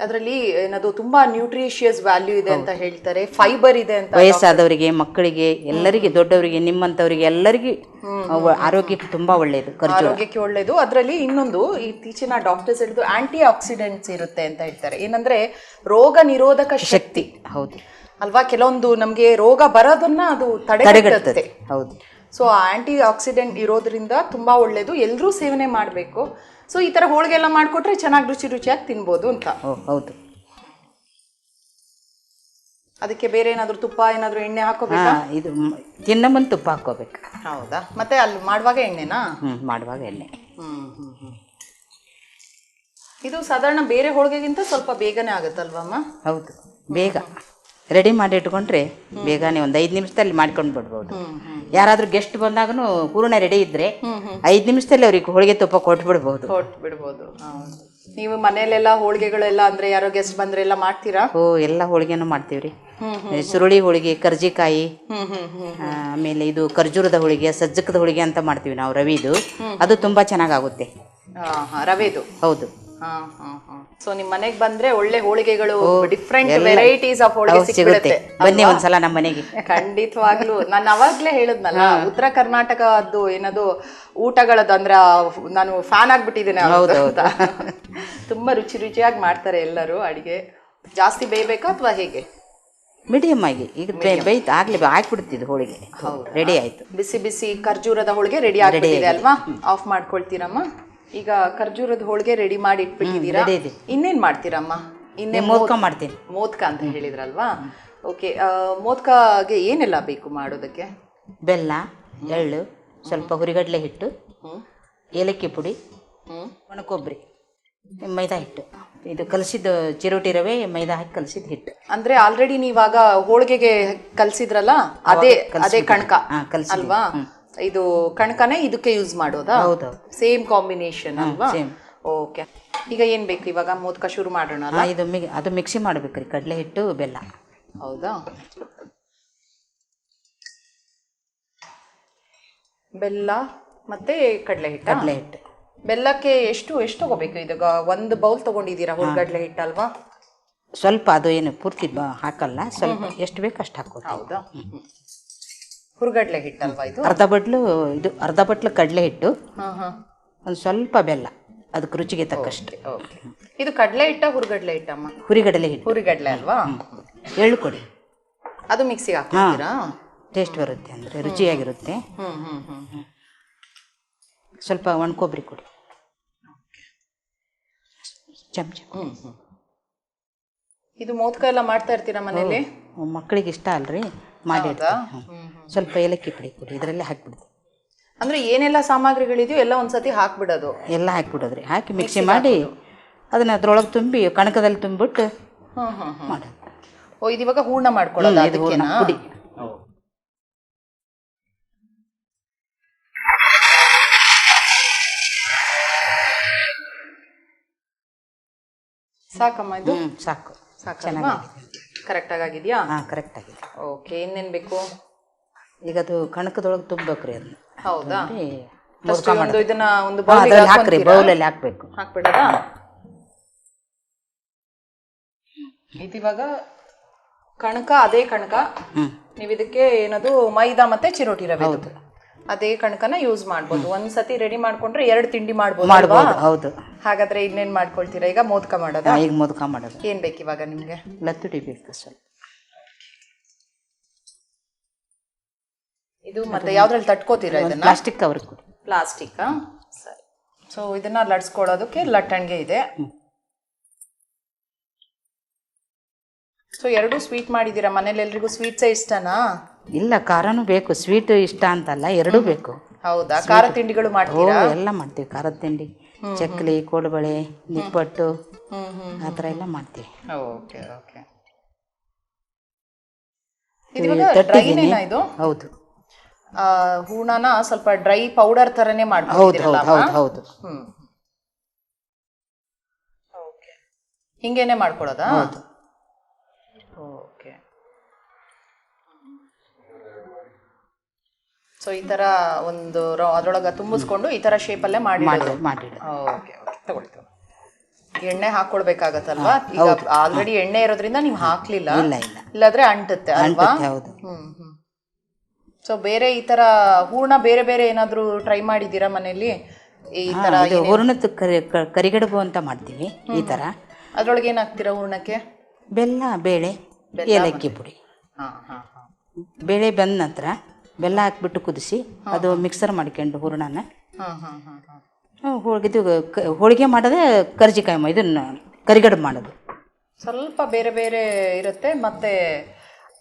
ಅದರಲ್ಲಿ ಏನದು ತುಂಬಾ ನ್ಯೂಟ್ರಿಷಿಯಸ್ ವ್ಯಾಲ್ಯೂ ಇದೆ ಅಂತ ಹೇಳ್ತಾರೆ ಫೈಬರ್ ಇದೆ ಅಂತ
ವಯಸ್ಸಾದವರಿಗೆ ಮಕ್ಕಳಿಗೆ ಎಲ್ಲರಿಗೆ ದೊಡ್ಡವರಿಗೆ ನಿಮ್ಮಂತವರಿಗೆ ಎಲ್ಲರಿಗೂ ಆರೋಗ್ಯಕ್ಕೆ ತುಂಬಾ ಒಳ್ಳೇದು
ಆರೋಗ್ಯಕ್ಕೆ ಒಳ್ಳೇದು. ಅದರಲ್ಲಿ ಇನ್ನೊಂದು ಇತ್ತೀಚಿನ ಡಾಕ್ಟರ್ಸ್ ಹೇಳಿದ್ದು ಆಂಟಿ ಆಕ್ಸಿಡೆಂಟ್ಸ್ ಇರುತ್ತೆ ಅಂತ ಹೇಳ್ತಾರೆ. ಏನಂದ್ರೆ ರೋಗ ನಿರೋಧಕ ಶಕ್ತಿ.
ಹೌದು.
ಅಲ್ವಾ? ಕೆಲವೊಂದು ನಮ್ಗೆ ರೋಗ ಬರೋದನ್ನ ಅದು ತಡೆಗಟ್ಟುತ್ತೆ
ಹೌದು.
ಸೊ ಆಂಟಿ ಆಕ್ಸಿಡೆಂಟ್ ಇರೋದ್ರಿಂದ ತುಂಬಾ ಒಳ್ಳೆಯದು ಎಲ್ಲರೂ ಸೇವನೆ ಮಾಡಬೇಕು. ಸೊ ಈ ತರ ಹೋಳಿಗೆ ಎಲ್ಲ ಮಾಡಿಕೊಟ್ರೆ ಚೆನ್ನಾಗಿ ರುಚಿ ರುಚಿಯಾಗಿ ತಿನ್ಬೋದು ಅಂತ.
ಓ ಹೌದು.
ಅದಕ್ಕೆ ಬೇರೆ ಏನಾದರೂ ತುಪ್ಪ ಏನಾದರೂ ಎಣ್ಣೆ
ಹಾ
ಹಾಕೋಬೇಕಾ
ಇದು ಮ್- ತಿನ್ನ ಮುಂದೆ ತುಪ್ಪ ಹಾಕೋಬೇಕು.
ಹೌದಾ? ಮತ್ತೆ ಅಲ್ಲಿ ಮಾಡುವಾಗ ಎಣ್ಣೆನಾ?
ಹ್ಞೂ ಮಾಡುವಾಗ ಎಣ್ಣೆ.
ಹ್ಮ್ ಹ್ಮ್ ಹ್ಮ್. ಇದು ಸಾಧಾರಣ ಬೇರೆ ಹೋಳಿಗೆಗಿಂತ ಸ್ವಲ್ಪ ಬೇಗನೆ ಆಗುತ್ತಲ್ವಮ್ಮ
ಹೌದು ಬೇಗ. ರೆಡಿ ಮಾಡಿ ಇಟ್ಕೊಂಡ್ರೆ ಬೇಗನೆ ಒಂದು ಐದ್ ನಿಮಿಷದಲ್ಲಿ ಮಾಡ್ಕೊಂಡು ಬಿಡ್ಬೋದು. ಯಾರಾದ್ರೂ ಗೆಸ್ಟ್ ಬಂದಾಗನು ಹೂರ್ಣ ರೆಡಿ ಇದ್ರೆ ಐದ್ ನಿಮಿಷದಲ್ಲಿ ಅವ್ರಿಗೆ ಹೋಳಿಗೆ ತುಪ್ಪ ಕೊಟ್ಟು ಬಿಡ್ಬೋದು.
ಕೊಟ್ಟು ಬಿಡ್ಬೋದು ಹೌದು ನೀವು ಮನೆಯಲ್ಲೆಲ್ಲ ಹೋಳಿಗೆಗಳೆಲ್ಲ ಅಂದ್ರೆ ಯಾರೋ ಗೆಸ್ಟ್ ಬಂದ್ರೆ ಎಲ್ಲ ಮಾಡ್ತೀರಾ?
ಓ ಎಲ್ಲ ಹೋಳಿಗೆನೂ ಮಾಡ್ತೀವಿ ರೀ ಸುರುಳಿ ಹೋಳಿಗೆ ಕರ್ಜಿಕಾಯಿ ಆಮೇಲೆ ಇದು ಖರ್ಜೂರದ ಹೋಳಿಗೆ ಸಜ್ಜಕದ ಹೋಳಿಗೆ ಅಂತ ಮಾಡ್ತೀವಿ ನಾವು ರವಿದು. ಅದು ತುಂಬಾ ಚೆನ್ನಾಗಾಗುತ್ತೆ.
ರವೆದು.
ಹೌದು.
ಸೊ ನಿಮ್ ಮನೆಗ್ ಬಂದ್ರೆ ಒಳ್ಳೆ ಹೋಳಿಗೆಗಳು ಡಿಫ್ರೆಂಟ್ ವೆರೈಟೀಸ್ ಆಫ್ ಹೋಳಿಗೆ
ಸಿಗುತ್ತೆ ಬನ್ನಿ ಒಂದ್ಸಲ ನಮ್ಮ ಮನೆಗೆ. <laughs>
ಖಂಡಿತವಾಗ್ಲೂ. ನಾನು ಅವಾಗ್ಲೇ ಹೇಳಿದ್ನಲ್ಲ ಉತ್ತರ ಕರ್ನಾಟಕದ್ದು ಏನದು ಊಟಗಳದ್ದು ಅಂದ್ರೆ ನಾನು ಫ್ಯಾನ್ ಆಗ್ಬಿಟ್ಟಿದ್ದೇನೆ ಅಂತ. <laughs> ತುಂಬಾ ರುಚಿ ರುಚಿಯಾಗಿ ಮಾಡ್ತಾರೆ ಎಲ್ಲರೂ ಅಡಿಗೆ. ಜಾಸ್ತಿ ಬೇಯಬೇಕಾ ಅಥವಾ ಹೇಗೆ?
ಮೀಡಿಯಂ ಆಗಿ. ಈಗ ಬೇಯ್ತು ಆಗ್ಲೇ ಹಾಕ್ಬಿಡ್ತಿದ್ದು ಹೋಳಿಗೆ. ರೆಡಿ ಆಯ್ತು.
ಬಿಸಿ ಬಿಸಿ ಖರ್ಜೂರದ ಹೋಳಿಗೆ ರೆಡಿ ಆಗಿದೆ. ಅಲ್ವಾ? ಆಫ್ ಮಾಡ್ಕೊಳ್ತೀರಮ್ಮ. ಈಗ ಖರ್ಜೂರದ ಹೋಳಿಗೆ ರೆಡಿ ಮಾಡಿ ಇಟ್ಬಿಟ್ಟಿದ್ದೀರಾ?
ready ಇದೆ.
ಇನ್ನೇನ್ ಮಾಡ್ತೀರಮ್ಮ? ಇನ್ನೇ
ಮೋದ್ಕ ಮಾಡ್ತೀನಿ.
ಮೋದ್ಕ ಅಂತ ಹೇಳಿದ್ರಲ್ವಾ? ಓಕೆ ಮೋದ್ಕಾಗೆ ಏನೆಲ್ಲ ಬೇಕು ಮಾಡೋದಕ್ಕೆ?
ಬೆಲ್ಲ ಎಳ್ಳು ಸ್ವಲ್ಪ ಹುರಿಗಡಲೆ ಹಿಟ್ಟು
ಹ್ಮ್.
ಏಲಕ್ಕಿ ಪುಡಿ
ಹ್ಮ್.
ಒಣ ಕೊಬ್ಬರಿ ಮೈದಾ ಹಿಟ್ಟು. ಇದು ಕಲಸಿದ ಚಿರೋಟಿ ರವೆ ಮೈದಾ ಹಾಕಿ ಕಲಸಿದ ಹಿಟ್ಟು.
ಅಂದ್ರೆ ಆಲ್ರೆಡಿ ನೀವಾಗ ಹೋಳಿಗೆಗೆ ಕಲ್ಸಿದ್ರಲ್ಲ? ಅದೇ ಅದೇ ಕಣಕ
ಹಾ.
ಅಲ್ವಾ? ಇದು ಕಣಕನೇ ಇದಕ್ಕೆ ಯೂಸ್ ಮಾಡೋದಾ?
ಹೌದು.
ಸೇಮ್ ಕಾಂಬಿನೇಷನ್ ಅಲ್ವಾ. ಓಕೆ ಈಗ ಏನ್ ಬೇಕು ಇವಾಗ? ಮೋದಕ ಶುರು ಮಾಡೋಣ ಅಲ್ಲ?
ಇದು ಮಿ ಅದು ಮಿಕ್ಸಿ ಮಾಡ್ಬೇಕ್ರಿ. ಕಡಲೆ ಹಿಟ್ಟು ಬೆಲ್ಲ.
ಹೌದಾ? ಬೆಲ್ಲ ಮತ್ತೆ ಕಡಲೆ ಹಿಟ್ಟು
ಕಡಲೆ ಹಿಟ್ಟು
ಬೆಲ್ಲಕ್ಕೆ ಎಷ್ಟು ಎಷ್ಟು ತಗೋಬೇಕು? ಇದಾಗ ಒಂದು ಬೌಲ್ ತಗೊಂಡಿದ್ದೀರಾ ಹುರ್ಗಡ್ಲೆ ಹಿಟ್ಟಲ್ವಾ
ಸ್ವಲ್ಪ ಅದು ಏನು ಪೂರ್ತಿ ಬ ಹಾಕಲ್ಲ. ಸ್ವಲ್ಪ ಎಷ್ಟು ಬೇಕು ಅಷ್ಟು ಹಾಕೋದು
ಹೌದಾ? ಹುರ್ಗಡ್ಲೆ ಹಿಟ್ಟಲ್ವಾ ಇದು?
ಅರ್ಧ ಬಟ್ಲು ಇದು ಅರ್ಧ ಬಟ್ಲು ಕಡಲೆ ಹಿಟ್ಟು.
ಹಾ ಹಾ.
ಒಂದು ಸ್ವಲ್ಪ ಬೆಲ್ಲ ಅದಕ್ಕೆ ರುಚಿಗೆ ತಕ್ಕಷ್ಟು.
ಓಕೆ ಇದು ಕಡಲೆ ಹಿಟ್ಟ ಹುರ್ಗಡ್ಲೆ ಹಿಟ್ಟಮ್ಮ?
ಹುರಿಗಡಲೆ ಹಿಟ್ಟು.
ಹುರಿಗಡ್ಲೆ ಅಲ್ವಾ?
ಎಳ್ಳು ಕೊಡಿ.
ಅದು ಮಿಕ್ಸಿಗೆ ಹಾಕ್ತೀರಾ?
ಟೇಸ್ಟ್ ಬರುತ್ತೆ ಅಂದರೆ ರುಚಿಯಾಗಿರುತ್ತೆ. ಸ್ವಲ್ಪ ಒಣ ಕೊಬ್ಬರಿ ಕೊಡಿ. ಚಮಚ
ಇದು ಮೋದಕ ಎಲ್ಲ ಮಾಡ್ತಾ ಇರ್ತೀರಾ ಮನೇಲಿ?
ಮಕ್ಕಳಿಗೆ ಇಷ್ಟ ಅಲ್ರಿ. ಮಾಡಿ. ಸ್ವಲ್ಪ ಏಲಕ್ಕಿ ಪುಡಿ ಕೊಡಿ ಇದರಲ್ಲೇ ಹಾಕ್ಬಿಡ್ತೀವಿ.
ಅಂದ್ರೆ ಏನೆಲ್ಲ ಸಾಮಗ್ರಿಗಳಿದೆಯೋ ಎಲ್ಲ ಒಂದ್ಸತಿ ಹಾಕ್ಬಿಡೋದು?
ಎಲ್ಲ ಹಾಕ್ಬಿಡೋದ್ರಿ. ಹಾಕಿ ಮಿಕ್ಸಿ ಮಾಡಿ ಅದನ್ನ ಅದ್ರೊಳಗೆ ತುಂಬಿ ಕಣಕದಲ್ಲಿ ತುಂಬಿಬಿಟ್ಟು
ಹ್ಮ್ ಹ್ಮ್ ಹ್ಮ್.
ಮಾಡೋದು.
ಓ ಇದು ಇವಾಗ ಹೂರ್ಣ ಮಾಡ್ಕೊಳ್ಳೋದು
ಇದು ಹೂರ್ಣ,
ಅದಕ್ಕೆನಾ
ಪುಡಿ.
ಸಾಕಮ್ಮ ಇದು?
ಸಾಕು ಸಾಕು.
ಸಾಕಲ್ವಾ? ಕರೆಕ್ಟ್ ಆಗಿದೆಯಾ
ಹಾಂ ಕರೆಕ್ಟ್ ಆಗಿದೆ
ಓಕೆ ಇನ್ನೇನು ಬೇಕು?
ಈಗ ಅದು ಕಣಕದೊಳಗೆ ತುಂಬಬೇಕ್ರಿ ಅದನ್ನ.
ಹೌದಾ? ಒಂದು ಇದನ್ನ ಒಂದು
ಹಾ,
ಬೌಲಿಗೆ
ಅದ್ರಲ್ಲಿ ಹಾಕ್ರಿ ಬೌಲಲ್ಲಿ ಹಾಕ್ಬೇಕು.
ಹಾಕ್ಬಿಡದಾ? ಇದಿವಾಗ ಕಣಕ ಅದೇ ಕಣಕ. ನೀವು ಇದಕ್ಕೆ ಏನದು ಮೈದಾ ಮತ್ತೆ ಚಿರೋಟಿ ರವೆ ಅದೇ ಕಣಕನ ಯೂಸ್ ಮಾಡ್ಬೋದು. ಒಂದ್ ಸತಿ ರೆಡಿ ಮಾಡ್ಕೊಂಡ್ರೆ ಎರಡು ತಿಂಡಿ ಮಾಡ್ಬೋದು ಅಲ್ವಾ?
ಮಾಡ್ಬೋದು ಹೌದು.
ಹಾಗಾದ್ರೆ ಇನ್ನೇನ್ ಮಾಡ್ಕೊಳ್ತೀರಾ? ಈಗ ಮೋದಕ ಮಾಡೋದಾ?
ಈಗ ಮೋದಕ ಮಾಡೋದು.
ಏನ್ ಬೇಕು ಇವಾಗ ನಿಮ್ಗೆ?
ಲತ್ತುಡಿ ಬೇಕು ಸ್ವಲ್ಪ
ಇದು ಮತ್ತೆ ಯಾವ್ದ್ರಲ್ಲಿ ತಟ್ಕೋತೀರಾ ಇದನ್ನ?
ಪ್ಲಾಸ್ಟಿಕ್ ಕವರ್ ಕೊಡಿ.
ಪ್ಲಾಸ್ಟಿಕ್ ಸರಿ. ಸೊ ಇದನ್ನ ಲಟ್ಸ್ಕೊಳ್ಳೋದಕ್ಕೆ ಲಟ್ಟಣಿಗೆ ಇದೆ. ಸೊ ಎರಡು ಸ್ವೀಟ್ ಮಾಡಿದೀರಾ ಮನೇಲಿ ಎಲ್ರಿಗೂ ಸ್ವೀಟ್ಸೇ ಇಷ್ಟನಾ?
ಇಲ್ಲ ಖಾರನೂ ಬೇಕು. ಸ್ವೀಟ್ ಇಷ್ಟ ಅಂತಲ್ಲ ಎರಡೂ ಬೇಕು.
ಹೌದಾ? ಖಾರ ತಿಂಡಿಗಳು
ಓ
ಮಾಡ್ತೀರಾ
ಎಲ್ಲ ಮಾಡ್ತೀವಿ. ಖಾರದ ತಿಂಡಿ ಚಕ್ಲಿ ಕೋಡುಬಳೆ ನಿಪ್ಪಟ್ಟು
ಆತರ
ಆ ಥರ ಎಲ್ಲ ಮಾಡ್ತೀವಿ.
Okay okay. ಡ್ರೈನೇನಾ ಇದು
ಹೌದು.
ಆ, ಹೂರ್ಣನ ಸ್ವಲ್ಪ ಡ್ರೈ ಪೌಡರ್ ತರನೇ
ಹೌದು
ಮಾಡ್ಕೊಂಡಿದ್ದೀರಲ್ಲ
ಹೌದು ಹೌದು ಹೌದು.
ಹ್ಮ್ ಓಕೆ ಹಿಂಗೇನೆ ಮಾಡ್ಕೊಳ್ಳೋದಾ
ಹೌದು.
ಸೊ ಈ ತರ ಒಂದು ಅದರೊಳಗೆ ತುಂಬಿಸ್ಕೊಂಡು ಈ ತರ ಶೇಪಲ್ಲೇ ಮಾಡಿ
ಮಾಡಿ ಮಾಡಿಡು
ಓಕೆ ತಗೊಳ್ಳಿ. ಎಣ್ಣೆ ಹಾಕೊಳ್ಬೇಕಾಗತ್ತಲ್ವಾ? ಈಗ ಆಲ್ರೆಡಿ ಎಣ್ಣೆ ಇರೋದ್ರಿಂದ ನೀವು ಹಾಕ್ಲಿಲ್ಲ.
ಇಲ್ಲ ಇಲ್ಲ.
ಇಲ್ಲಾದ್ರೆ ಅಂಟುತ್ತೆ ಅಲ್ವಾ?
ಹೌದು.
ಹ್ಮ್ ಹ್ಮ್. ಸೊ ಬೇರೆ ಈ ತರ ಹೂರ್ಣ ಬೇರೆ ಬೇರೆ ಏನಾದ್ರೂ ಟ್ರೈ ಮಾಡಿದ್ದೀರಾ ಮನೆಯಲ್ಲಿ ಈ ತರ
ಇದು ಹೂರ್ಣದ ಕರಿ ಕರಿಗಡುಬು ಅಂತ ಮಾಡ್ತೀವಿ ಈ ಥರ
ಅದ್ರೊಳಗೆ ಏನಾಗ್ತೀರಾ ಹೂರ್ಣಕ್ಕೆ?
ಬೆಲ್ಲ ಬೇಳೆ ಏಲಕ್ಕಿ ಪುಡಿ.
ಹಾ ಹಾ ಹಾ.
ಬೇಳೆ ಬಂದ ನಂತರ ಬೆಲ್ಲ ಹಾಕ್ಬಿಟ್ಟು ಕುದಿಸಿ ಅದು ಮಿಕ್ಸರ್ ಮಾಡ್ಕೊಂಡು ಹೂರ್ಣನ. ಹೋಳಿಗೆ ಹೋಳ್ಗೆ ಮಾಡೋದೇ ಕರ್ಜಿಕಾಯಿ ಇದನ್ನ ಕರಿಗಡುಬು ಮಾಡೋದು.
ಸ್ವಲ್ಪ ಬೇರೆ ಬೇರೆ ಇರುತ್ತೆ ಮತ್ತೆ